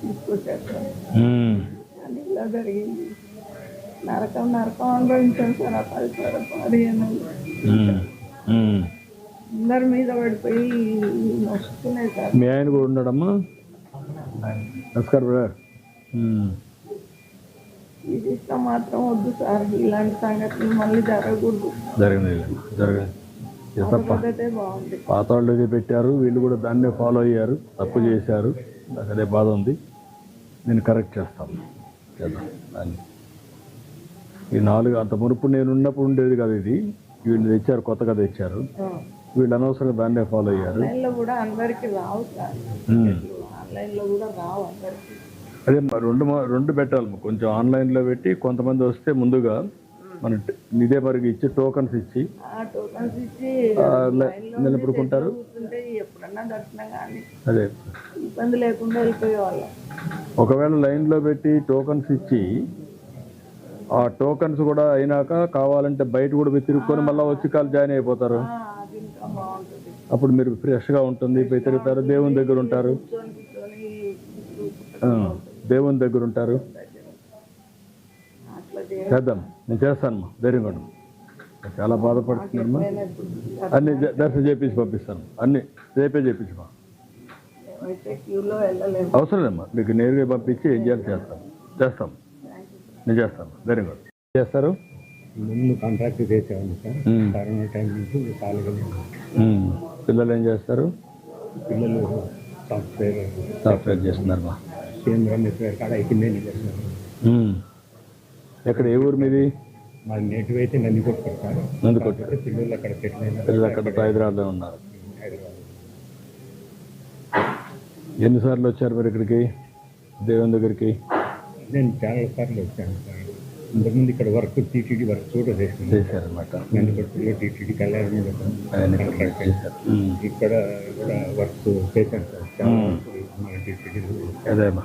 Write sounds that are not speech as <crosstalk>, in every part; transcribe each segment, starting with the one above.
తీసుకొచ్చారు ఇలా జరిగింది. నరకం నరకం అనుభవించాను సార్ ఆ పది పదిహేను. అందరి మీద పడిపోయి నొస్తున్నాయి సార్. మీ ఆయన కూడా ఉన్నాడమ్మా? నమస్కారం బ్రదర్. ఇది ఇష్టం మాత్రం వద్దు సార్. ఇలాంటి సంఘటనలు మళ్ళీ జరగకూడదు. పద్ధతే బాగుంది. పాత వాళ్ళు పెట్టారు వీళ్ళు కూడా దాన్నే ఫాలో అయ్యారు తప్పు చేశారు. నాకు అదే బాధ ఉంది. నేను కరెక్ట్ చేస్తాను. చేద్దాం. దాన్ని ఈ నాలుగు అంత మునుపు నేను ఉన్నప్పుడు ఉండేది కదా ఇది. వీళ్ళు తెచ్చారు కొత్తగా తెచ్చారు. వీళ్ళు అనవసరంగా దాన్నే ఫాలో అయ్యారు. అదే రెండు మా- రెండు పెట్టాలి. కొంచెం ఆన్లైన్లో పెట్టి కొంతమంది వస్తే ముందుగా మన ఇదే మరికి ఇచ్చి టోకన్స్ ఇచ్చి నిలబడుకుంటారు. ఎప్పుడన్నా దర్శనం కానీ అదే. ఇబ్బంది లేకుండా వెళ్ళిపోయేవాళ్ళం. ఒకవేళ లైన్లో పెట్టి టోకన్స్ ఇచ్చి ఆ టోకన్స్ కూడా అయినాక కావాలంటే బయట కూడా మీరు తిరుక్కొని మళ్ళీ వచ్చి కాలు జాయిన్ అయిపోతారు. అప్పుడు మీరు ఫ్రెష్గా ఉంటుంది పోయి తిరుగుతారు దేవుని దగ్గర ఉంటారు. దేవుని దగ్గర ఉంటారు. చేద్దాం. నేను చేస్తాను ధైర్యం కూడా చాలా బాధపడుతున్నామ్మా అన్ని దర్శనం చేపించి పంపిస్తాను. అన్ని రేపే చేపించమా అవసరం లేమ్మా మీకు నేరుగా పంపించి ఏం చేయాలి చేస్తాం. చేస్తాం. నేను చేస్తాను. ధైర్యం కూడా చేస్తారు? ముందు కాంట్రాక్ట్ చేసేవాడిని సార్. కరోనా టైం నుంచి ఖాళీగా. పిల్లలు ఏం చేస్తారు? పిల్లలు సాఫ్ట్వేర్. సాఫ్ట్వేర్ చేస్తున్నారు మా. కేంద్ర కాడ. ఎక్కడ? ఏ ఊరు మీది? మా నేటివ్ అయితే నంది కొట్టుతారు సార్ నందికొట్టు. కాకపోతే పిల్లలు అక్కడ పిల్లలు అక్కడ హైదరాబాద్లో ఉన్నారు. ఎన్నిసార్లు వచ్చారు మీరు ఇక్కడికి? దేవుని దగ్గరికి? నేను చాలా సార్లు వచ్చాను సార్. ఇంతకుముందు ఇక్కడ వర్క్ టీటీడీ వర్క్ కూడా చేసింది చేశారనమాట నందికొట్టులో టీటీడీ కళ్యాణం. ఇక్కడ కూడా వర్క్ చేశాను సార్. చాలా టీటీడీ అదేమ్మా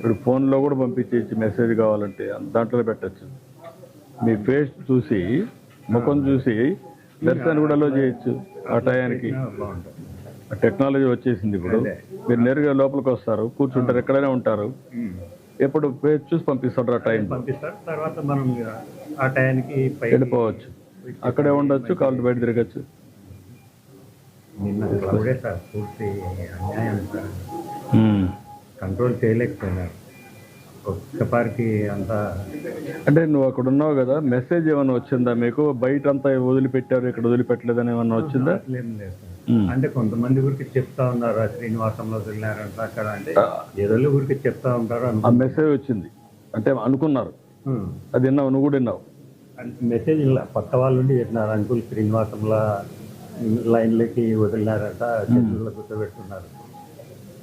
ఇప్పుడు ఫోన్లో కూడా పంపించేసి మెసేజ్ కావాలంటే దాంట్లో పెట్టచ్చు. మీ ఫేస్ చూసి ముఖం చూసి దర్శనాన్ని కూడా అలో చేయొచ్చు ఆ టయానికి. టెక్నాలజీ వచ్చేసింది ఇప్పుడు. మీరు నేరుగా లోపలికి వస్తారు కూర్చుంటారు ఎక్కడైనా ఉంటారు. ఎప్పుడు ఫేస్ చూసి పంపిస్తారు ఆ టైం తర్వాత మనం ఆ టయానికి వెళ్ళిపోవచ్చు. అక్కడే ఉండొచ్చు కాళ్ళు బయట తిరగచ్చు. నిన్న క్లౌడే సార్ పూర్తి అన్యాయం సార్. కంట్రోల్ చేయలేకపోయినారు. ఒక్కసారికి అంతా అంటే నువ్వు అక్కడ ఉన్నావు కదా మెసేజ్ ఏమైనా వచ్చిందా మీకు? బయట అంతా వదిలిపెట్టారు ఇక్కడ వదిలిపెట్టలేదని ఏమన్నా వచ్చిందా? లేదు ఉమ్. అంటే కొంతమంది ఊరికి చెప్తా ఉన్నారు శ్రీనివాసంలో వెళ్ళారంట అక్కడ అంటే ఏదో ఊరికి చెప్తా ఉంటారు ఆ మెసేజ్ వచ్చింది. అంటే అనుకున్నారు. అది విన్నావు నువ్వు కూడా విన్నావు? అంటే మెసేజ్ ఇలా పక్క వాళ్ళు ఉండి చెప్పినారు అంకుల్ శ్రీనివాసంలో లైన్లకి వదిలినారంట చెట్లలో కూర్చోబెట్టున్నారు.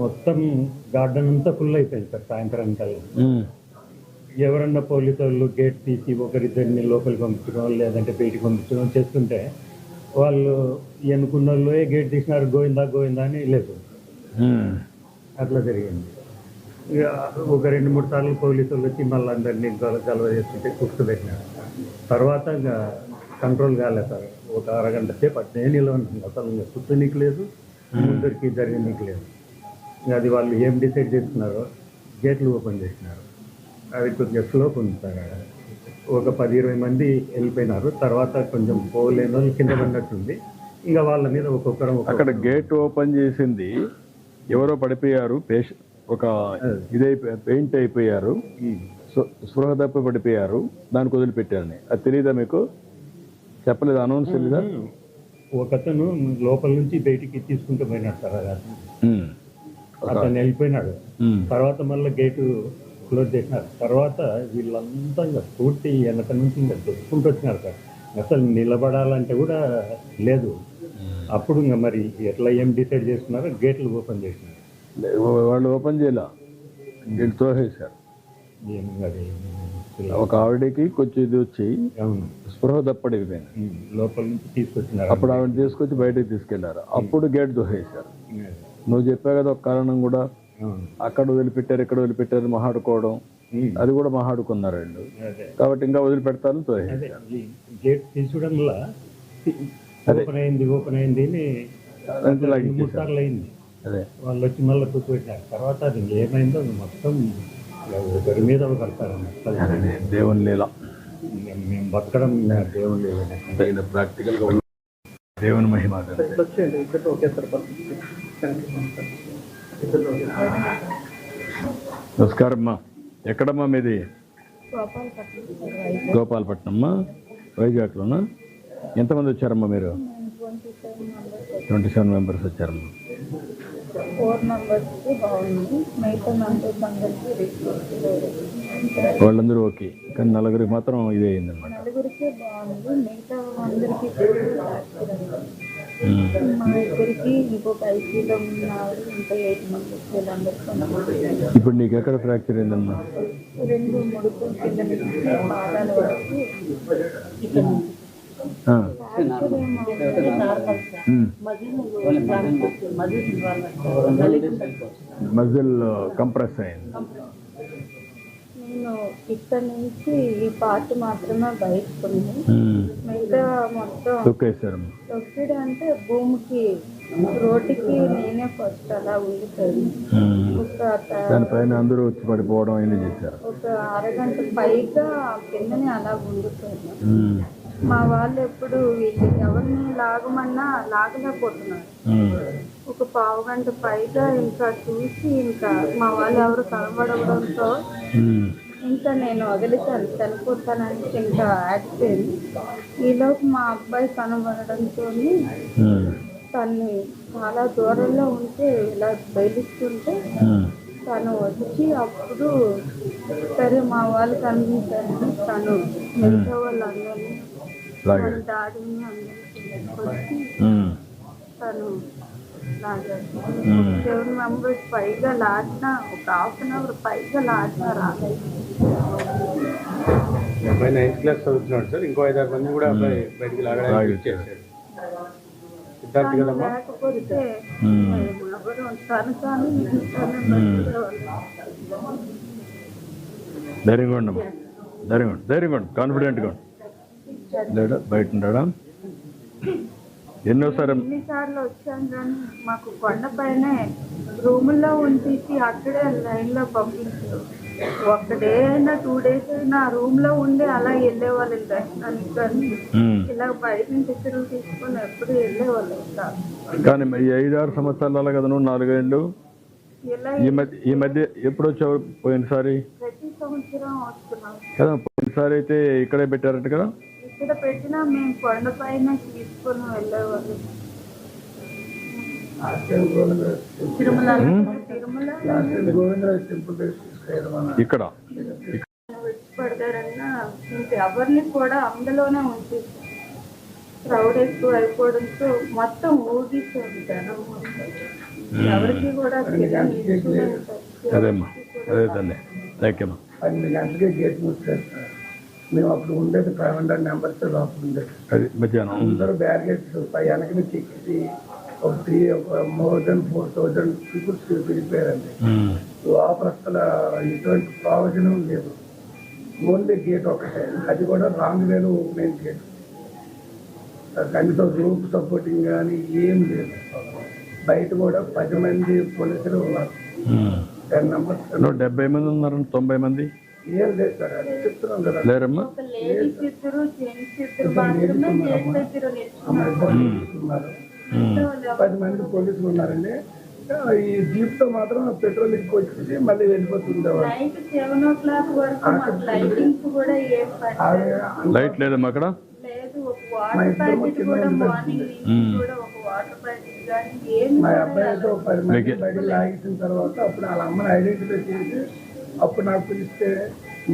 మొత్తం గార్డెన్ అంతా ఫుల్ అయిపోయింది సార్ సాయంత్రం కల్లా. ఎవరన్నా పోలీసు వాళ్ళు గేట్ తీసి ఒకరిద్దరిని లోపలికి పంపించడం లేదంటే బయటికి పంపించడం చేస్తుంటే వాళ్ళు ఎన్నుకున్న వాళ్ళే గేట్ తీసినారు గోవిందా గోవిందా అని లేదు. అట్లా జరిగింది. ఇక ఒక రెండు మూడు సార్లు పోలీసు వాళ్ళు వచ్చి మళ్ళీ అందరినీ గల గలవ చేస్తుంటే కూర్చోబెట్టినారు తర్వాత ఇంకా కంట్రోల్ కాలేదు సార్. ఒక అరగంట సేపు అట్నే నిలవను అసలు ఇంకా కూర్చోనీకి లేదు ముందరికి జరిగనీకి లేదు. అది వాళ్ళు ఏం డిసైడ్ చేస్తున్నారు గేట్లు ఓపెన్ చేసినారు. అది కొద్దిగా స్లోప్ ఉంది సార్. ఒక పది ఇరవై మంది వెళ్ళిపోయినారు. తర్వాత కొంచెం పోలేని వాళ్ళు కింద పడినట్టుంది. ఇంకా వాళ్ళ మీద ఒక్కొక్కరం ఒక్కొక్క అక్కడ గేట్ ఓపెన్ చేసింది ఎవరో పడిపోయారు పేష ఒక ఇదైపోయి పెయింట్ అయిపోయారు. స్పృ- స్పృహ తప్పి పడిపోయారు. దానికి వదిలిపెట్టారని అది తెలియదా మీకు? చెప్పలేదు? అనౌన్స్ తెలీదా? ఒకతను లోపల నుంచి బయటికి తీసుకుంటూ పోయినాడు సార్ అతను వెళ్ళిపోయినాడు. తర్వాత మళ్ళీ గేటు క్లోజ్ చేసినారు. తర్వాత వీళ్ళంతా ఇంకా పూర్తి వెనక నుంచి ఇంకా దొరుకుంటూ వచ్చినారు సార్. అసలు నిలబడాలంటే కూడా లేదు. అప్పుడు ఇంకా మరి ఎట్లా ఏం డిసైడ్ చేసుకున్నారో గేట్లు ఓపెన్ చేసినారు. వాళ్ళు ఓపెన్ చేయాల? వీళ్ళు తోసేశారు. ఒక ఆవిడకి కొంచెం ఇది వచ్చి స్పృహ తప్పడిపోయింది ఉమ్, లోపల నుంచి తీసుకొచ్చినారు. అప్పుడు ఆవిడ తీసుకొచ్చి బయటకు తీసుకెళ్ళారు. అప్పుడు గేట్ దోసేశారు నువ్వు చెప్పావు కదా ఒక కారణం కూడా. అక్కడ వదిలిపెట్టారు ఇక్కడ వదిలిపెట్టారు మహాడుకోవడం అది కూడా మహాడుకున్నారు వీళ్ళు అదే. కాబట్టి ఇంకా గేట్ తీసుకోవడం వల్ల ఓపెన్ అయింది ఓపెన్ అయింది మూడు సార్లు అయింది. అదే. వాళ్ళు వచ్చి మళ్ళీ కూర్చోబెట్టారు. తర్వాత అది ఏమైందో మొత్తం ఒకరి మీద కడతారు దేవుని లీల. మేము బతకడం ఉన్న దేవుని మహిమ. వచ్చేయండి పంపించి ఇద్దరు నమస్కారం అమ్మా ఎక్కడమ్మా మీది? గోపాలపట్నం. గోపాలపట్నం అమ్మా వైజాగ్లోనా? ఎంతమంది వచ్చారమ్మా మీరు? ట్వంటీ సెవెన్ మెంబర్స్ వచ్చారమ్మా. వాళ్ళందరూ ఓకే. కానీ నలుగురికి మాత్రం ఇదే అయిందన్నమాట. మా ఇద్దరికి ఇంకొక ఐసీలో ఉన్నారు ఇంకా ఎయిట్ మెంబర్స్ వీళ్ళందరికీ ఇప్పుడు నీకు ఎక్కడ ఫ్రాక్చర్ అయిందమ్మా రెండు ముడుకుల కింద నుంచి పాదాల వరకు ఇక్కడ నుంచి ఆ. ఫ్రాక్చర్ ఏమో ఉమ్. మజిల్ కంప్రెస్ అయింది ఇక్కడ నుంచి ఈ పార్ట్ మాత్రమే బయటకు ఉంది. మిగతా మొత్తం తొక్కిడి అంటే భూమికి రోడ్డుకి నేనే ఫస్ట్ అలా ఉండిపోయింది దానిపైన అందరూ వచ్చి పడిపోవడం అయినా చేశారు ఒక అరగంట పైగా కిందనే అలా ఉండిపోయింది. మా వాళ్ళు ఎప్పుడు వీళ్ళు ఎవరిని లాగమన్నా లాగలేకపోతున్నారు. ఒక పావు గంట పైగా ఇంకా చూసి ఇంకా మా వాళ్ళు ఎవరు కనబడడంతో ఉమ్. ఇంకా నేను వదిలితాను చనిపోతానని ఇంకా యాక్సిడెంట్ ఈలోపు మా అబ్బాయి కనబడడంతో. తన్ని చాలా దూరంలో ఉంటే ఇలా బయలుస్తుంటే. తను వచ్చి అప్పుడు సరే మా వాళ్ళు కనిపించారని తను మిగతా వాళ్ళందరినీ డాడీని అందరికీ వచ్చి. తను. సెవెన్ మెంబర్స్ పైగా లాడిన ఒక హాఫ్ అన్ అవర్ పైగా లాడిన రాలేదు. అబ్బాయి నైన్త్ క్లాస్ చదువుతున్నాడు సార్. ఇంకో ఐదారు మంది కూడా అబ్బాయి బయటికి లాగడానికి. చేశాడు సిద్ధార్థ్ కదమ్మా? లేకపోతే ఎవరు కానీ బతికేవాళ్ళం. ధైర్యంగా ఉండమ్మా ధైర్యంగా ఉండు. ధైర్యంగా ఉండు. కాన్ఫిడెంట్గా ఉండు. లేడా? బయట ఉన్నాడా? ఎన్నోసారి ఎన్నిసార్లు వచ్చాం కానీ మాకు కొండపైనే రూముల్లో ఉంచేసి అక్కడే లైన్లో పంపించారు. ఒక డే అయినా టూ డేస్ అయినా రూమ్లో ఉండి అలా వెళ్ళేవాళ్ళం దర్శనానికి కానీ. ఇలా బయట నుంచి తిరుగు తీసుకొని ఎప్పుడు వెళ్ళేవాళ్ళం కానీ ఈ ఐదారు సంవత్సరాలు అలా కదా నువ్వు నాలుగేళ్ళు? ఈ మధ్య ఈ మధ్య ఎప్పుడు వచ్చావు పోయినసారి? ప్రతి సంవత్సరం వస్తున్నాం. కదా పోయినసారి అయితే ఇక్కడే పెట్టారట కదా? ఇక్కడ పెట్టినా మేము కొండపైన తీసుకొని వెళ్ళేవాళ్ళం. తిరుమల తిరుమల ఇక్కడ? వచ్చి పడతారన్నా ఇంక ఎవరిని కూడా అందులోనే ఉంచేసారు క్రౌడ్ ఎక్కువ అయిపోవడంతో మొత్తం ఊగిస్తుంది జనం. ఎవరికి కూడా అదేమ్మా అదే తల్లి థ్యాంక్ యూ పన్నెండు గంటలకే గేట్ మూసేస్తారు. సార్. మేము అప్పుడు ఉండేది ఫైవ్ హండ్రెడ్ మెంబర్స్ లోపల ఉండేది. అది మధ్యాహ్నం. అందరూ బ్యారిగేట్స్ పై వెనక నుంచి ఎక్కిసి ఒక three more then four thousand peoples um. లోపల అసలు ఎటువంటి ప్రయోజనం లేదు. ఓన్లీ గేట్ ఒకటే. అది కూడా రాంగ్ వేలో అయిన గేట్ కనీసం రూప్ సపోర్టింగ్ కానీ ఏం లేదు. బయట కూడా పది మంది పోలీసులు ఉన్నారు. టెన్ మెంబర్స్ నువ్వు డెబ్బై మంది ఉన్నారని తొంభై మంది. లేరమ్మా? పది మంది పోలీసులు ఉన్నారండి. ఈ జీప్తో మాత్రం పెట్రోల్ ఇంటికి వచ్చేసి మళ్ళీ లైట్ లేదమ్మా అక్కడ? లేదు ఒక వాటర్ ప్యాకెట్ కూడా మార్నింగ్ నుంచి కూడా ఒక వాటర్ ప్యాకెట్ కానీ ఏం మా అబ్బాయితో పది మంది బయట లాగేసిన తర్వాత అప్పుడు వాళ్ళ అమ్మని ఐడెంటిఫై చేసి అప్పుడు నాకు పిలిస్తే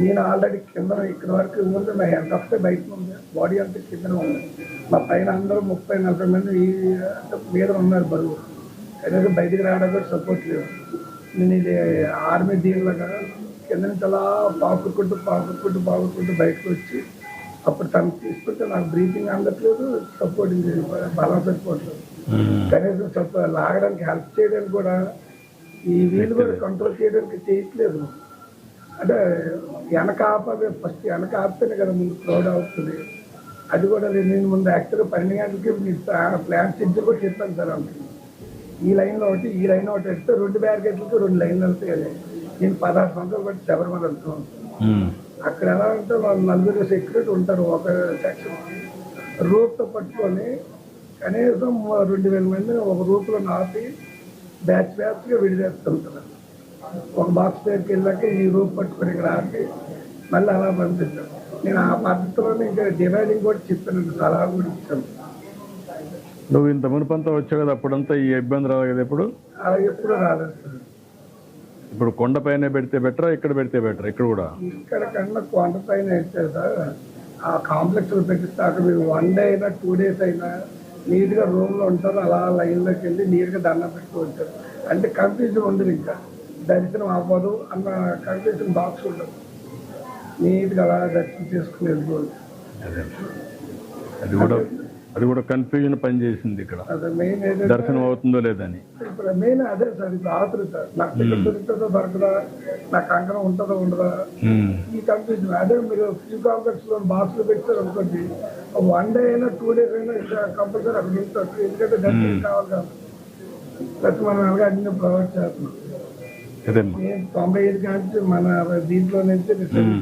నేను ఆల్రెడీ కింద ఇక్కడ వరకు ఉంది నా హెడ్ ఒకటే బయట ఉంది. బాడీ అంతా కింద ఉంది. మా పైన అందరూ ముప్పై నలభై మంది ఈ మీద ఉన్నారు బరువు. కనీసం బయటికి రావడానికి సపోర్ట్ లేదు. నేను ఇది ఆర్మీ దీనిలాగా కింద నుంచి అలా పాకుకుంటూ పాకుకుంటూ పాకుకుంటూ బయటకు వచ్చి అప్పుడు తను తీసుకుంటే నాకు బ్రీతింగ్ అందట్లేదు సపోర్ట్ బలం సరిపోవట్లేదు. కనీసం సపోర్ట్ లాగడానికి హెల్ప్ చేయడానికి కూడా ఈ వీలు కూడా కంట్రోల్ చేయడానికి చేయట్లేదు. అంటే వెనక ఆపదే ఫస్ట్ వెనక ఆపితేనే కదా ముందు క్రౌడ్ అవుతుంది. అది కూడా. నేను ముందు యాక్చువల్గా పన్నెండు గంటలకి మీకు ప్లాన్ షెడ్యూల్ కూడా చెప్పాను సార్ అంటే ఈ లైన్లో ఒకటి ఈ లైన్ ఒకటి వెళ్తే రెండు బ్యారికేడ్లకి రెండు లైన్లు వెళ్తాయి కదా నేను పదహారు సంవత్సరాలు బట్టి శబరిమల వెళ్తున్నాను ఉమ్. అక్కడ ఎలా అంటే వాళ్ళు నలుగురు సెక్యూరిటీ ఉంటారు ఒక సెక్షన్ రూప్తో పట్టుకొని కనీసం రెండు వేల మంది ఒక రూపులో నాపి బ్యాచ్ బ్యాచ్గా విడిదేస్తుంటారు. ఒక బాక్స్ దగ్గరికి వెళ్ళాక ఈ రూప్ పట్టుకొని ఇక్కడ ఆపి మళ్ళీ అలా పంపిస్తాను నేను ఆ పద్ధతిలోనే ఇంకా డివైడింగ్ కూడా చెప్పాను సలహా కూడా ఇచ్చాను. నువ్వు ఇంత మునుపంతా వచ్చావు కదా అప్పుడంతా ఈ ఇబ్బంది రాదు కదా ఇప్పుడు అలా ఎప్పుడు రాలేదు సార్. ఇప్పుడు కొండపైన పెడితే బెటరా ఇక్కడ పెడితే బెటర్ ఇక్కడ కూడా? ఇక్కడ కన్నా కొండ పైన అయితే సార్. ఆ కాంప్లెక్స్లో పెట్టిస్తే అక్కడ మీరు వన్ డే అయినా టూ డేస్ అయినా నీట్గా రూమ్లో ఉంటారు అలా లైన్లోకి వెళ్ళి నీట్గా దండం పెట్టుకో ఉంటారు అంటే కన్ఫ్యూజన్ ఉండదు ఇంకా. దర్శనం అవ్వదు అన్న కన్ఫ్యూజన్ బాక్స్ ఉండదు. నీట్గా అలా దర్శనం చేసుకుని వెళ్ళిపోదు అదే. కూడా అది కూడా కన్ఫ్యూజన్ పనిచేసింది ఇక్కడ. అదే మెయిన్ ఏదైతే దర్శనం అవుతుందో లేదని. ఇప్పుడు మెయిన్ అదే సార్ ఇప్పుడు ఆతృత నాకు టికెట్ దొరుకుతుందో దొరకదా నాకు కంకణం ఉంటుందో ఉండదా? ఉమ్. ఈ కన్ఫ్యూజన్ అదే మీరు ఫ్యూ కాంప్లెక్స్లో బాక్స్లో పెట్టారు అనుకోండి వన్ డే అయినా టూ డేస్ అయినా కంపల్సరీ అక్కడ ఉంటారు ఎందుకంటే దర్శనం కావాలి కాబట్టి మనం అలాగే అన్ని ప్రొవైడ్ చేస్తున్నాం. తొంభై ఐదు మన దీంట్లో నుంచి.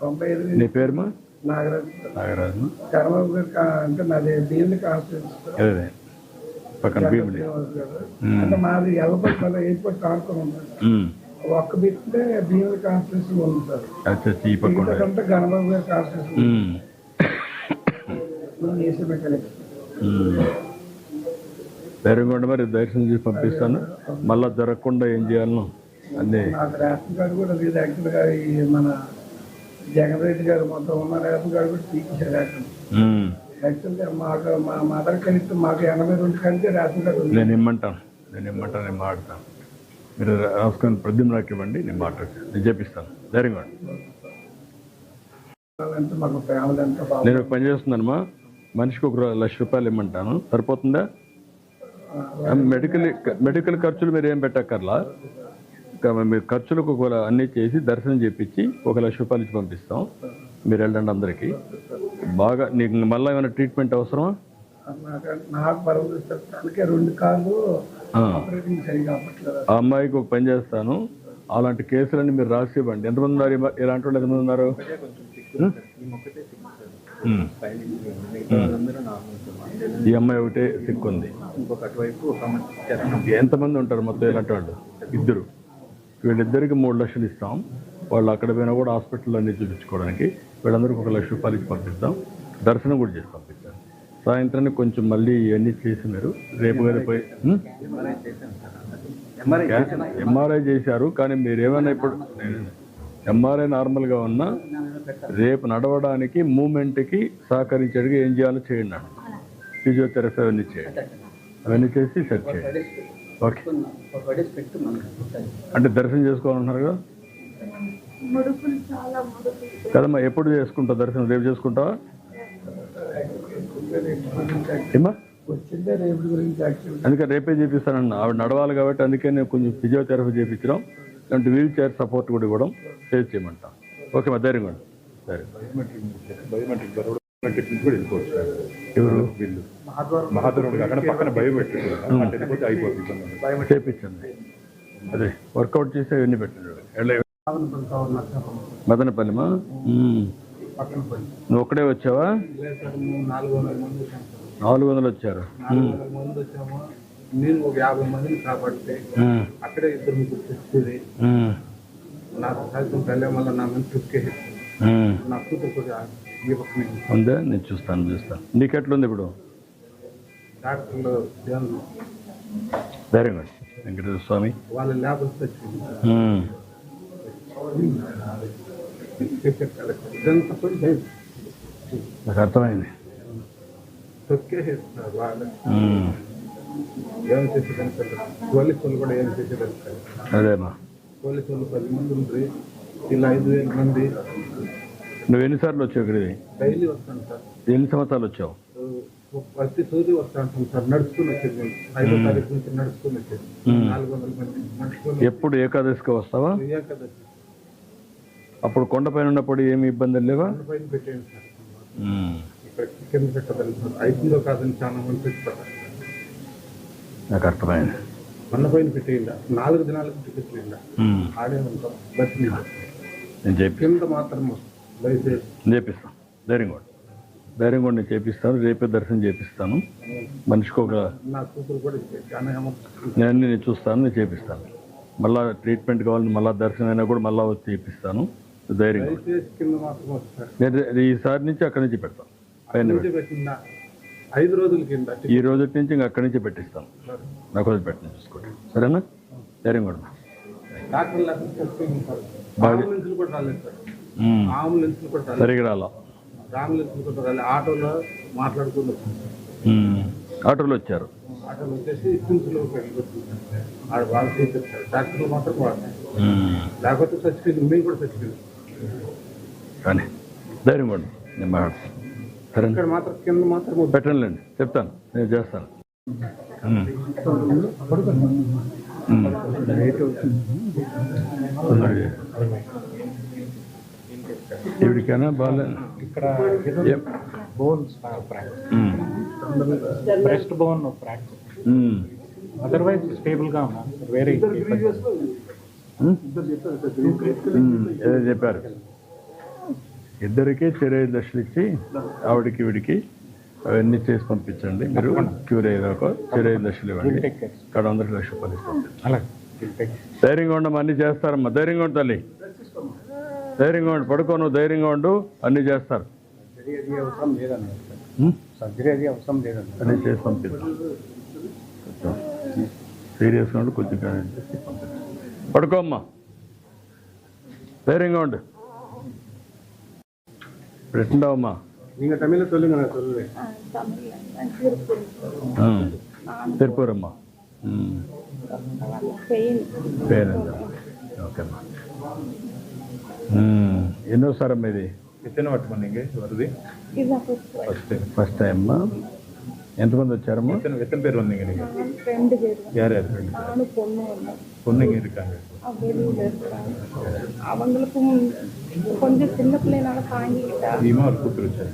తొంభై ఐదు నీ పేరుమా? నాగరాజు. నాగరాజు చంద్రబాబు గారు అంటే నాది భీములు కాన్స్టిట్యూన్స్. పక్కన భీముడి. అంటే మాది ఎల్లపల్లి మన ఎయిర్పోర్ట్ ఉన్నాను ఉమ్. ఒక్క బిట్నే భీములు కాన్స్టిట్యూన్స్ ఉంది సార్. ఈ. మిగతాదంతా గణబాబు గారి కాన్స్టిట్యూన్స్. AC mechanics. ధైర్యంగా ఉండి మరి దర్శనం చేసి పంపిస్తాను. మళ్ళా జరగకుండా ఏం చేయాలను అన్నీ. రేషన్ కార్డు కూడా లేదు. యాక్చువల్గా ఈ మన జగన్ రెడ్డి గారు మొత్తం ఉన్న రేషన్ కార్డు కూడా తీసేశారు. యాక్చువల్గా మాకు మా మదర్ కలిస్తే మాకు ఎనభై రెండు కంటే రేషన్ కార్డు నేను ఇమ్మంటాను. నేను ఇమ్మంటాను నేను మాట్లాడతాను. మీరు రాసుకొని ప్రద్యుమ్ నాకు ఇవ్వండి నేను మాట్లాడతాను. నేను చేపిస్తాను ధైర్యంగా నేను ఒక పని చేస్తున్నానమ్మా. మనిషికి ఒక లక్ష రూపాయలు ఇమ్మంటాను. సరిపోతుందా? మెడికల్ మెడికల్ ఖర్చులు మీరు ఏం పెట్టక్కర్లా? మీరు ఖర్చులకు ఒక అన్నీ చేసి దర్శనం చేపించి ఒక లక్ష రూపాయలు ఇచ్చి పంపిస్తాం మీరు వెళ్ళండి అందరికీ. బాగా నీకు మళ్ళీ ఏమైనా ట్రీట్మెంట్ అవసరమా? ఆ. అమ్మాయికి ఒక పని చేస్తాను. అలాంటి కేసులన్నీ మీరు రాసి ఇవ్వండి ఎంతమంది ఉన్నారు? ఇలాంటి వాళ్ళు ఎంతమంది ఉన్నారు. ఈ అమ్మాయి ఒకటే సిక్ ఉంది ఎంతమంది ఉంటారు మొత్తం ఇలాంటి వాళ్ళు? ఇద్దరు. వీళ్ళిద్దరికి మూడు లక్షలు ఇస్తాం. వాళ్ళు అక్కడ పోయినా కూడా హాస్పిటల్లో అన్ని చూపించుకోవడానికి. వీళ్ళందరికీ ఒక లక్ష రూపాయలు ఇచ్చి పంపిస్తాం దర్శనం కూడా చేసి పంపిస్తాం సాయంత్రానికి కొంచెం మళ్ళీ ఇవన్నీ చేసి మీరు రేపు కదా పోయి ఉం? ఎంఆర్ఐ చేశారు. కానీ మీరు ఏమైనా ఇప్పుడు ఎంఆర్ఐ నార్మల్గా ఉన్నా రేపు నడవడానికి మూమెంట్కి సహకరించడానికి ఏం చేయాలో చేయండి అన్నాడు ఫిజియోథెరపీ అవన్నీ చేయండి. అవన్నీ చేసి సెట్ చేయండి. ఓకే. అంటే దర్శనం చేసుకోవాలన్నారు కదా? కదమ్మా ఎప్పుడు చేసుకుంటావు దర్శనం? రేపు చేసుకుంటావా? యాక్చువల్ అందుకే రేపే చేపిస్తానన్న. ఆవిడ నడవాలి కాబట్టి అందుకే నేను కొంచెం ఫిజియోథెరపీ చేయించడం అంటే వీల్ చైర్ సపోర్ట్ కూడా ఇవ్వడం చేసి చేయమంటా. ఓకే మా ధైర్యం బయోమెట్రిక్ బయోమెట్రిక్ నుంచి కూడా వెళ్ళిపోవచ్చు. ఎవరు? వీళ్ళు. మహాదూరం కాకుండా పక్కన బయోమెట్రిక్ వెళ్ళిపోతే అయిపోతుంది. చేపించండి అదే వర్కౌట్ చేసి అవన్నీ పెట్టండి. మదనపల్లిమా. నువ్వు ఒక్కడే వచ్చావా? నాలుగు వందల మంది వచ్చారు. మంది నేను ఒక యాభై మందిని కాపాడితే అక్కడే ఇద్దరు ముగ్గురు నాకు సాయంత్రం పెళ్ళే మళ్ళీ నా ట్రిప్కి ఉందా? నేను చూస్తాను చూస్తాను. నీకెట్లుంది ఇప్పుడు? డాక్టర్లు వెరీ గుడ్ వెంకటేశ్వర స్వామి వాళ్ళ ఇదంతా పోయి నాకు అర్థమైంది. ఏం చేసేదానికి వాళ్ళు కూడా ఏం చేసేదానికి. అదేమా? పోలీసు వాళ్ళు పది మంది ఇలా ఐదు వేల మంది? నువ్వు ఎన్నిసార్లు వచ్చావు ఇక్కడ డైలీ వస్తాను సార్. ఎన్ని సంవత్సరాలు వచ్చావు? ప్రతి సూర్యుడు వస్తాను సార్. నడుచుకుని వచ్చేది ఎప్పుడు ఏకాదశికి వస్తావా? ఏకాదశి. అప్పుడు కొండపైన ఉన్నప్పుడు ఏమి ఇబ్బందులు లేవా? పెట్టేయండి సార్. కాదని చాలా మంది నాకు అర్థమైంది. కొండపైన పెట్టేయండి. నాలుగు దినాలకు టికెట్లు ఆడే ఉంటాం బస్ మీద. నేను చెప్పి చేపిస్తాను ధైర్యం కూడా. ధైర్యం కూడా నేను చేపిస్తాను. రేపే దర్శనం చేపిస్తాను. మనిషికి ఒక నేను నేను చూస్తాను నేను చేపిస్తాను. మళ్ళా ట్రీట్మెంట్ కావాలని మళ్ళా దర్శనం అయినా కూడా మళ్ళా వచ్చి చేపిస్తాను. ధైర్యం నేను ఈసారి నుంచి అక్కడి నుంచి పెడతాను. పైన ఐదు రోజుల కింద ఈ రోజు నుంచి ఇంకా అక్కడి నుంచి పెట్టిస్తాను. నాకు వదిలి పెట్టిన చూసుకోండి. సరేనా? ధైర్యం కూడా. డాక్టర్ లేకపోతే చచ్చిపోయింటారు బాగా- అంబులెన్స్లు కూడా రాలేదు సార్. ఉమ్, అంబులెన్స్లు కూడా రాలేదు. సరిగా రాలా అంబులెన్స్లు కూడా రాలేదు. ఆటోలో మాట్లాడుకుని వచ్చారు. ఆటోలో వచ్చేసి ఆడ డాక్టర్లు మాత్రం వాడతారు. ఉమ్, లేకపోతే చచ్చిపోయింది. మేము కూడా చచ్చిపోయింది కానీ ధైర్యం కూడా నేను మాట్లాడతాను సరేనా? ఇక్కడ మాత్రం కింద మాత్రం. పెట్టండి చెప్తాను. నేను చేస్తాను. అలాగే. ఎవరికైనా బాగా ఇక్కడ bones breast bone fracture otherwise స్టేబుల్గా ఉన్నా వేరే ఏదో చెప్పారు. ఇద్దరికి చెరై దశలు ఇచ్చి ఆవిడకి వీడికి అవన్నీ చేసి పంపించండి. మీరు క్యూర్ అయ్యాక చెరై దశలు ఇవ్వండి. ఇక్కడ వందల లక్ష రూపాయలు ఇస్తాం అలాగే ధైర్యంగా ఉండమ్మా అన్ని చేస్తారమ్మా. ధైర్యంగా ఉండు తల్లి. ధైర్యంగా ఉండు పడుకో నువ్వు ధైర్యంగా ఉండు అన్ని చేస్తారు సర్జరీ అది అవసరం లేదన్నారు సార్ ఉం? సర్జరీ అది అవసరం లేదన్నారు అన్ని చేసి పంపిద్దాం సీరియస్గా ఉండి కొంచెం guidance చేసి పంపిద్దాం పడుకో అమ్మా ధైర్యంగా ఉండు ఇప్పుడు ఎట్లుండవమ్మా நீங்க தமிழ்ல சொல்லுங்க நான் சொல்லுவேன் தமிழ் திருப்பூர் తిరుపూరమ్మా పెయిన్ పేరెంట్ ఓకేమ్మా ఉమ్, ఎన్నోసారి అమ్మ ఇది వరది ఫస్ట్ టైం అమ్మా ఎంతమంది వచ్చారమ్మా எத்தனை பேர் வந்தீங்க நீங்க ரெண்டு பேர் யார் யார் ரெண்டு பேர்? நானும் பொண்ணு வந்தோம் பொண்ணுங்க இருக்காங்க வெளியில் இருக்காங்க அவங்களுக்கும் கொஞ்சம் சின்ன பிள்ளைனால தாங்கிக்கிட்டா அதிகமாக ஒரு கூப்பிட்டு வச்சாரு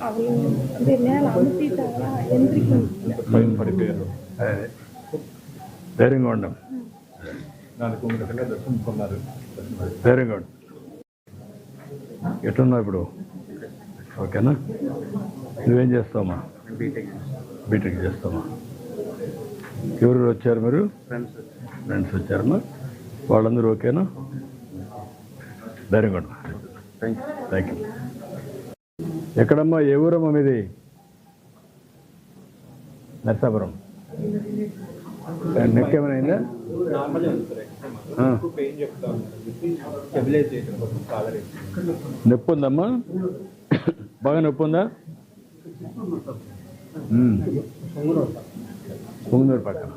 அவங்க வந்து மேலே அனுப்பிட்டாங்களா எந்திரிக்க முடியல பயன்படுத்தி வேறுங்க ఉండం వెరీ గుడ్ ఎట్లున్నావు ఇప్పుడు? ఓకేనా? నువ్వేం చేస్తావమ్మా? బీటెక్ చేస్తామా ఎవరు వచ్చారు మీరు? ఫ్రెండ్స్ వచ్చారమ్మా వాళ్ళందరూ ఓకేనా? వెరీ గుడ్ థ్యాంక్ యూ ఎక్కడమ్మా? ఏ ఊరమ్మా మీది? నర్సాపురం. నెక్ ఏమైనా అయిందా. నొప్పి ఉందమ్మా? బాగా నొప్పి ఉందా. పొంగునూరు పక్కన.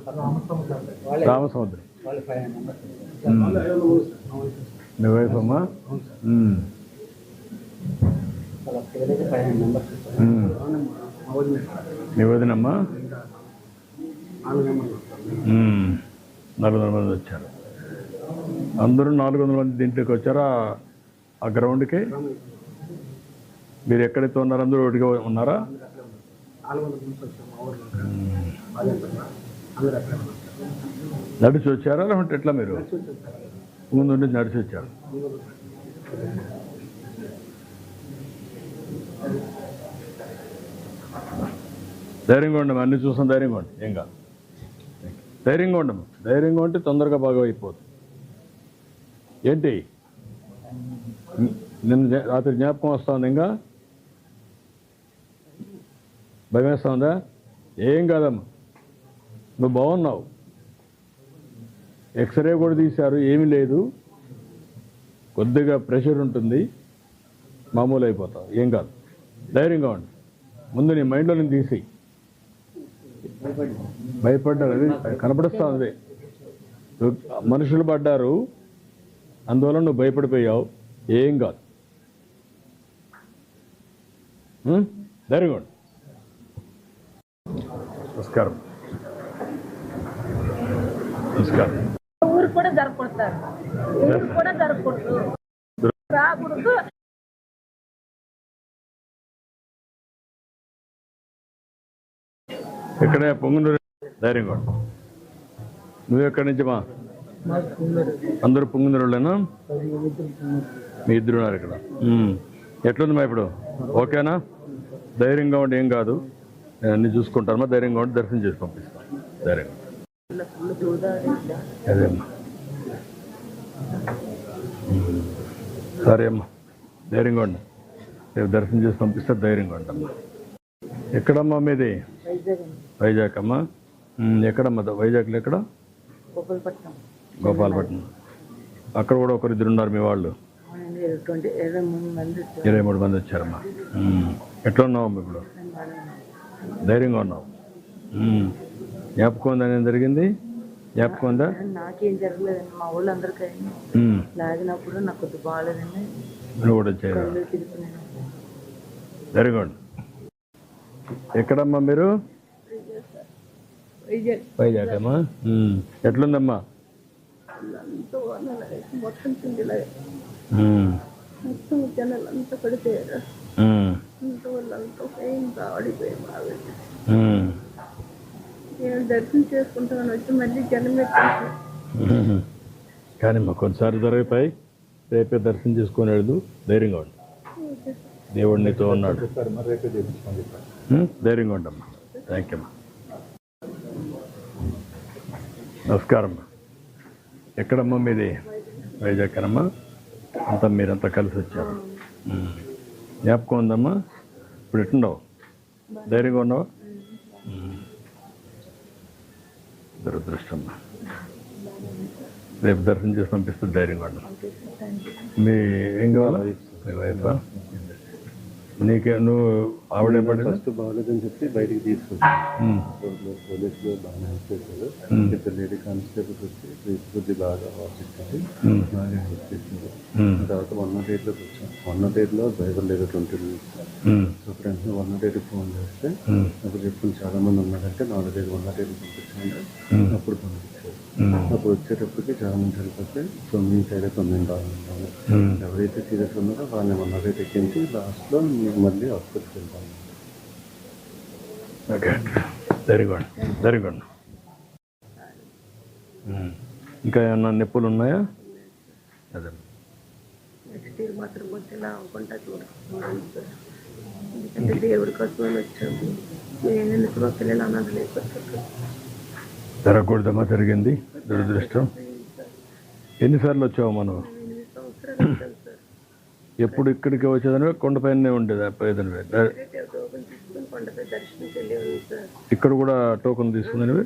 రామసముద్రం. మీ వైఫ్ అమ్మా? ఉమ్. నాలుగు వందల మంది వచ్చారు. అందరూ నాలుగు వందల మంది దీంట్లోకి వచ్చారా? ఆ గ్రౌండ్కి? మీరు ఎక్కడైతే ఉన్నారో అందరూ ఒకటిగా ఉన్నారా? నడిచి వచ్చారా లేకుంటే ఎట్లా మీరు? ముందు నుండి నడిచి వచ్చారు. ధైర్యంగా ఉండండి అన్ని చూసాం ధైర్యంగా ఉండి ఏం కాదు. ధైర్యంగా ఉండము ధైర్యంగా ఉంటే తొందరగా బాగా అయిపోతుంది ఏంటి? నిన్న రాత్రి జ్ఞాపకం వస్తా ఉంది ఇంకా? భయం వేస్తా ఉందా ఏం కాదమ్మా. నువ్వు బాగున్నావు. ఎక్స్రే కూడా తీశారు ఏమీ లేదు. కొద్దిగా ప్రెషర్ ఉంటుంది. మామూలు అయిపోతావు ఏం కాదు. ధైర్యంగా ఉండు. ముందు నీ మైండ్లో నేను తీసి భయపడ్డారు. అది కనపడుస్తా ఉంది. మనుషులు పడ్డారు. అందువల్ల నువ్వు భయపడిపోయావు. ఏం కాదు? ధైర్యంగా ఉండు నమస్కారం. నమస్కారం. ఊరు కూడా జరగకూడదు ఊరు కూడా జరగకూడదు. రాకూడదు ఇక్కడే పొంగునూరు. ధైర్యంగా ఉండు నువ్వు ఎక్కడి నుంచి మా? అందరూ పొంగునూరులేనా? మీ ఇద్దరు ఉన్నారు ఇక్కడ. ఎట్లుంది మా ఇప్పుడు? ఓకేనా? ధైర్యంగా ఉండి ఏం కాదు. నేను అన్ని చూసుకుంటానమ్మా ధైర్యంగా ఉండి దర్శనం చేసి పంపిస్తాను ధైర్యంగా అదే అమ్మా. సరే అమ్మా. ధైర్యంగా ఉండి. రేపు దర్శనం చేసి పంపిస్తే ధైర్యంగా ఉంటామ్మా ఎక్కడమ్మా మీది? వైజాగ్ అమ్మా? ఎక్కడమ్మా ద- వైజాగ్లో ఎక్కడ? గోపాలపట్నం. అక్కడ కూడా ఒకరు ఇద్దరు ఉన్నారు మీ వాళ్ళు? ఇరవై మూడు మంది వచ్చారమ్మా. ఎట్లా ఉన్నావు అమ్మా ఇప్పుడు? ధైర్యంగా ఉన్నావు. జ్ఞాపకం ఉందా ఏం జరిగింది? జ్ఞాపకం ఉందా? నాకేం జరగలేదండి మా వాళ్ళు అందరికీ. లాగినప్పుడు నాకు కొద్ది బాగాలేదండి. నువ్వు కూడా ధైర్యంగా ఎక్కడమ్మా మీరు? అమ్మా ఉమ్. ఎట్లుందమ్మా? దర్శనం వచ్చి మళ్ళీ జనం. కానీ మా కొన్నిసార్లు జరిగిపోయి రేపే దర్శనం చేసుకొని వెళ్దు ధైర్యంగా ఉండు. దేవుడు నీతో ఉన్నాడు. ధైర్యంగా ఉండమ్మా థ్యాంక్ యూ అమ్మా. నమస్కారం ఎక్కడమ్మా మీది? వైజాగ్ అమ్మా అంతా మీరంతా కలిసి వచ్చారు. జ్ఞాపకం ఉందమ్మా? ఇప్పుడు ఎట్టుండవు ధైర్యంగా ఉండవా ఉమ్. దురదృష్టం రేపు దర్శనం చేసి పంపిస్తే ధైర్యంగా ఉండవు మీ ఏం కావాలా? మీ వైఫా? నీకే నువ్వు ఆవిడే పడింది? ఫస్ట్ బాగాలేదని చెప్పి బయటికి తీసుకొచ్చాను. పోలీసులు బాగానే హెల్ప్ చేశారు ఇద్దరు లేడీ కానిస్టేబుల్స్ వచ్చి కొద్ది బాగా ఆఫీస్కి బాగా హెల్ప్ చేశారు తర్వాత వన్ నాట్ ఎయిట్లోకి వచ్చాం. వన్ నాట్ ఎయిట్లో డ్రైవర్ లేదు twenty minutes so friends one not ఎయిట్కి ఫోన్ చేస్తే అప్పుడు చెప్పుకుని చాలా మంది ఉన్నారంటే నాలుగు ఐదు వన్ నాట్ ఎయిట్ పంపించండి. అప్పుడు పంపించారు. అప్పుడు వచ్చేటప్పటికి చాలా మంది చనిపోతే తొమ్మిది సైడ్ తొమ్మిది రావాలి ఎవరైతే సీరియస్ ఉన్నారో వాళ్ళని ఎయిట్ ఎక్కించి లాస్ట్లో మళ్ళీ హాస్పిటల్కి వెళ్తాము. Okay very good very good ఇంకా ఏమన్నా నొప్పులు ఉన్నాయా? అదే. నెక్స్ట్ ఇయర్ మాత్రం వచ్చేలా అనుకుంటా చూడండి దేవుడి కోసమని వచ్చాము. నేను ఎందుకు మా పిల్లలు అన్నది లేకపోతే జరగకూడదమ్మా జరిగింది? దురదృష్టం. ఎన్నిసార్లు వచ్చావు మనం ఎప్పుడు ఇక్కడికి వచ్చేదని కొండపైనే ఉండేది? పోయేదనివి ఇక్కడ కూడా టోకెన్ తీసుకుందనివి?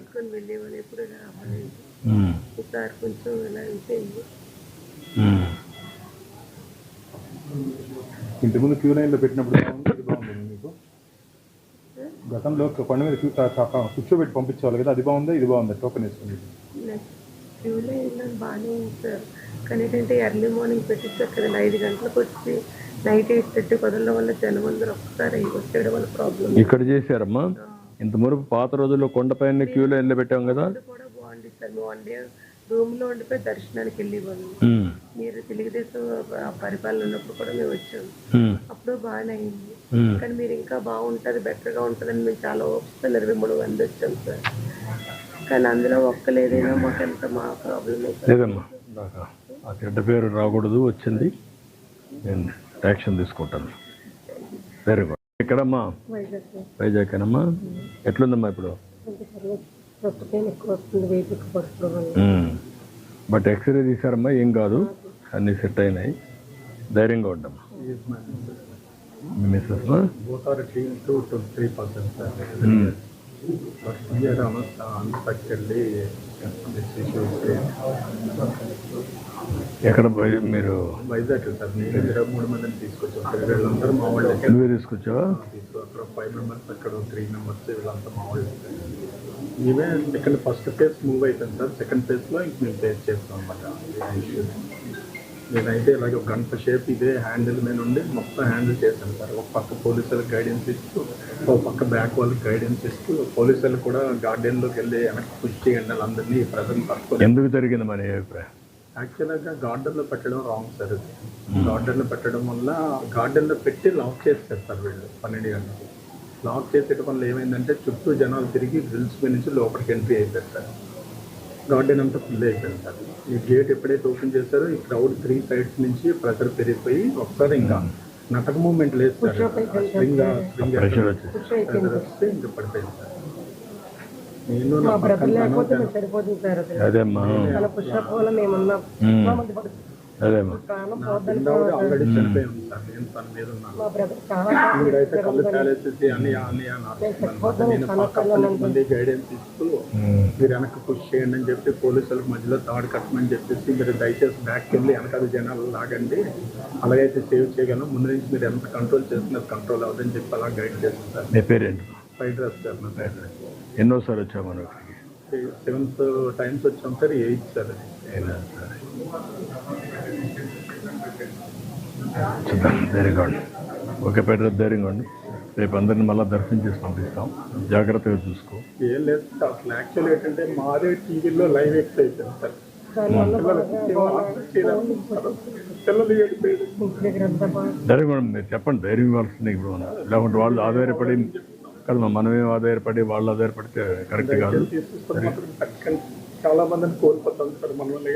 ఇంతకుముందు క్యూ లైన్లో పెట్టినప్పుడు బాగుంది ఇది బాగుంది మీకు గతంలో కొండ మీద క్యూ కూర్చోబెట్టి పంపించేవాళ్ళు కదా అది బాగుందా ఇది బాగుందా? టోకెన్ వేసుకుంది క్యూలో వెళ్ళడం బాగానే ఉంది సార్. కానీ ఏంటంటే ఎర్లీ మార్నింగ్ పెట్టిస్తారు కదండి ఐదు గంటలకు వచ్చి నైట్ ఎయిట్ థర్టీ కుదరడం వల్ల జనం అందరూ ఒక్కసారి వచ్చేయడం వల్ల ప్రాబ్లం ఇక్కడ చేశారమ్మా? ఇంత మునుపు పాత రోజుల్లో కొండపైన క్యూలో పెట్టాం కదా? కూడా బాగుంది సార్ డే రూమ్లో ఉండిపోయి దర్శనానికి వెళ్ళేవాళ్ళం మీరు తెలుగుదేశం పరిపాలన ఉన్నప్పుడు కూడా మేము వచ్చాము అప్పుడు బాగానే అయింది. కానీ మీరు ఇంకా బాగుంటుంది బెటర్గా ఉంటుందని మేము చాలా ఓపిస్తాను ఇరవై మూడు మంది వచ్చాం సార్. కానీ అందులో ఒక్కలేదైనా మాకు ఎంత మా ప్రాబ్లం లేదమ్మా ఆ చెడ్డ పేరు రాకూడదు వచ్చింది. నేను యాక్షన్ తీసుకుంటాను. వెరీ గుడ్ ఎక్కడమ్మా వైజాగ్కేనమ్మా ఎట్లుందమ్మా ఇప్పుడు? ప్రస్తుతం ఎక్కువ వస్తుంది వెయిట్ ఎక్కువ పడుతుంది వల్ల. మ్మ్. బట్ ఎక్స్రే తీసారమ్మా ఏం కాదు. అన్నీ సెట్ అయినాయి. ధైర్యంగా ఉండమ్మా Mrs both are team to 23% sir. But here almost unexpectedly this issue is there. ఎక్కడ పోయి మీరు? వైజాగ్ సార్ నేను ఇరవై మూడు మందిని తీసుకొచ్చాం సార్ వీళ్ళందరూ మా వాళ్ళు. నువ్వే తీసుకొచ్చావా? తీసుకో అక్కడ ఫైవ్ మెంబర్స్ అక్కడ త్రీ మెంబర్స్ వీళ్ళంతా మా వాళ్ళు. మేమే సెకండ్ ఫస్ట్ ఫేజ్ మూవ్ అవుతుంది సార్. సెకండ్ ఫేజ్లో ఇంక మేము ఫేస్ చేస్తాం అనమాట నేనైతే ఇలాగ ఒక గంట షేప్ ఇదే హ్యాండిల్ మీద ఉండి మొత్తం హ్యాండిల్ చేశాను సార్. ఒక పక్క పోలీసులకు గైడెన్స్ ఇస్తూ ఒక పక్క బ్యాక్ వాళ్ళకి గైడెన్స్ ఇస్తూ పోలీసులు కూడా గార్డెన్లోకి వెళ్ళి వెనక్కి పుష్ చేయండి వాళ్ళందరినీ ప్రజలు పట్టుకొని. ఎందుకు జరిగింది మరి అభిప్రాయం? యాక్చువల్గా గార్డెన్లో పెట్టడం రాంగ్ సార్ గార్డెన్లో పెట్టడం వల్ల గార్డెన్లో పెట్టి లాక్ చేస్తారు సార్ వీళ్ళు పన్నెండు గంటలకు. లాక్ చేసేట వల్ల ఏమైందంటే చుట్టూ జనాలు తిరిగి గ్రిల్స్ మీద నుంచి లోపలికి ఎంట్రీ అయిపోయారు సార్. గార్డెన్ అంతా ఫుల్ అయిపోయింది సార్. ఈ గేట్ ఎప్పుడైతే ఓపెన్ చేశారో ఈ క్రౌడ్ త్రీ సైడ్స్ నుంచి ప్రెషర్ పెరిగిపోయి ఒకసారి ఇంకా నటక మూమెంట్ లేదు సార్. స్ప్రింగ్ స్ప్రింగ్ వస్తే ఇంకా పడిపోయింది సార్. నేను నా మా బ్రదర్ పక్కన లేకపోతే మేము సరిపోతుంది సార్ అసలు అదేమ్మా చాలా పుష్ప వల్ల మేమున్నాం మా మంది పడుతుంది అదేమ్మా ప్రాణం పోద్దని కింద ఆవిడ ఆల్రెడీ చనిపోయింది సార్. నేను తన మీద ఉన్నాను. మా బ్రదర్ చాలా ఈవిడైతే కళ్ళు కాలేసేసి అని అని అని నేను పక్క పన్నెండు మంది గైడెన్స్ ఇస్తూ మీరు వెనక్కి పుష్ చేయండి అని చెప్పి పోలీసులకు మధ్యలో తాడు కట్టమని చెప్పేసి మీరు దయచేసి బ్యాక్కి వెళ్ళి వెనకాల జనాలు లాగండి. అలాగైతే సేవ్ చేయగలం ముందు నుంచి మీరు ఎంత కంట్రోల్ చేస్తున్నారు కంట్రోల్ అవ్వదని చెప్పి అలా గైడ్ పేరేంటి? ఫైట్ డ్రెస్ సార్ నా పేరు. ఎన్నోసారి వచ్చావు మనం ఇక్కడికి సెవెంత్ టైమ్స్ వచ్చాం సార్ ఎయిత్ సార్. ధైర్యంగా ఉండి. ఓకే పెట్ట ధైర్యంగా ఉండి. రేపు అందరిని మళ్ళీ దర్శనం చేసి పంపిస్తాం. జాగ్రత్తగా చూసుకో. ఏం లేదు సార్ అసలు యాక్చువల్ ఏంటంటే మాదే టీవీలో లైవ్ ఎక్స్ అయిపోయింది సార్ ధైర్యం కూడా మీరు చెప్పండి ధైర్యం ఇవ్వాల్సింది ఇప్పుడు లేకుంటే వాళ్ళు ఆధారపడి కదా మనమేం ఆధారపడి వాళ్ళు ఆధారపడితే కరెక్ట్ కాదు. చాలా మందిని కోల్పోతాం సార్ మన వల్ల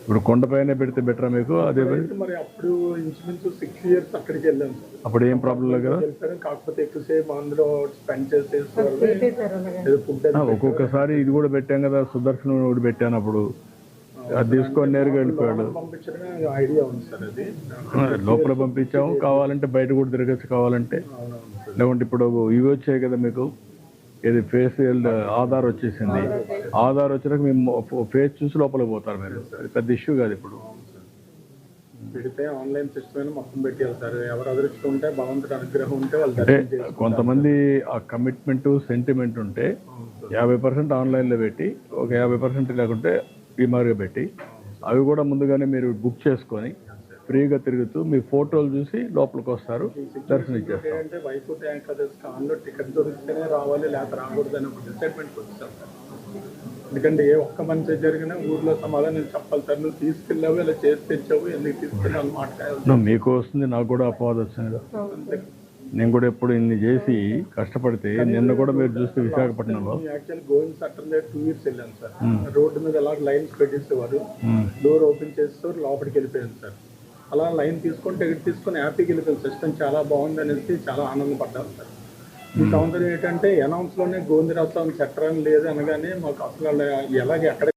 ఇప్పుడు కొండపైన పెడితే బెటరా మీకు? అదే మరి? అప్పుడు ఇంచుమించు సిక్స్ ఇయర్స్ అక్కడికి వెళ్ళాం సార్. అప్పుడు ఏం ప్రాబ్లం లేదు కదా? కాకపోతే ఎక్కువసేపు అందులో స్పెండ్ వాళ్ళు ఆ, ఒక్కొక్కసారి ఇది కూడా పెట్టాం కదా సుదర్శనం కూడా పెట్టాను అప్పుడు. అది తీసుకొని నేరుగా వెళ్ళిపోయాడు. ఐడియా ఉంది సార్ అది. <laughs> లోపల పంపించాము కావాలంటే బయట కూడా తిరగచ్చు కావాలంటే. లేకుంటే ఇప్పుడు ఇవి వచ్చాయి కదా మీకు? ఇది ఫేషియల్ ఆధార్ వచ్చేసింది. ఆధార్ వచ్చినాక మేము ఫేస్ చూసి లోపల పోతారు మీరు. పెద్ద ఇష్యూ కాదు ఇప్పుడు. పెడితే ఆన్లైన్ సిస్టమ్ మొత్తం సార్ ఎవరు అదృష్టం ఉంటే భగవంతుడి అనుగ్రహం ఉంటే వాళ్ళు. కొంతమంది ఆ కమిట్మెంట్ సెంటిమెంట్ ఉంటే యాభై పర్సెంట్ ఆన్లైన్లో పెట్టి ఒక యాభై పర్సెంట్ లేకుంటే బీమార్గా పెట్టి. అవి కూడా ముందుగానే మీరు బుక్ చేసుకొని ఫ్రీగా తిరుగుతూ మీ ఫోటోలు చూసి లోపలికి వస్తారు దర్శనం ఎందుకంటే ఏ ఒక్క మంచి జరిగినా ఊర్లో సమాధానం చెప్పాలి సార్ నువ్వు తీసుకెళ్ళావు ఇలా చేసి తెచ్చావు ఎందుకు తీసుకెళ్ళాలి మాట్లాడాలి మీకు వస్తుంది నాకు కూడా అపవాదం వచ్చింది కదా నేను కూడా ఎప్పుడు ఇన్ని చేసి కష్టపడితే నిన్న కూడా మీరు చూస్తే విశాఖపట్నంలో. యాక్చువల్ గోవింద్ సట్టర్ దగ్గర టూ ఇయర్స్ వెళ్ళాను సార్. రోడ్డు మీద ఎలా లైన్స్ పెట్టేసేవారు డోర్ ఓపెన్ చేస్తారు లోపలికి వెళ్ళిపోయాను సార్. అలా లైన్ తీసుకొని టికెట్ తీసుకొని హ్యాపీకి వెళ్ళిపోయాను సిస్టమ్ చాలా బాగుంది అనేసి చాలా ఆనందపడ్డాను సార్. ఈ సౌందర్యం ఏంటంటే అనౌన్స్లోనే లోనే గోవిందరావు చట్రం లేదు అనగానే మాకు అసలు ఎలాగే ఎక్కడ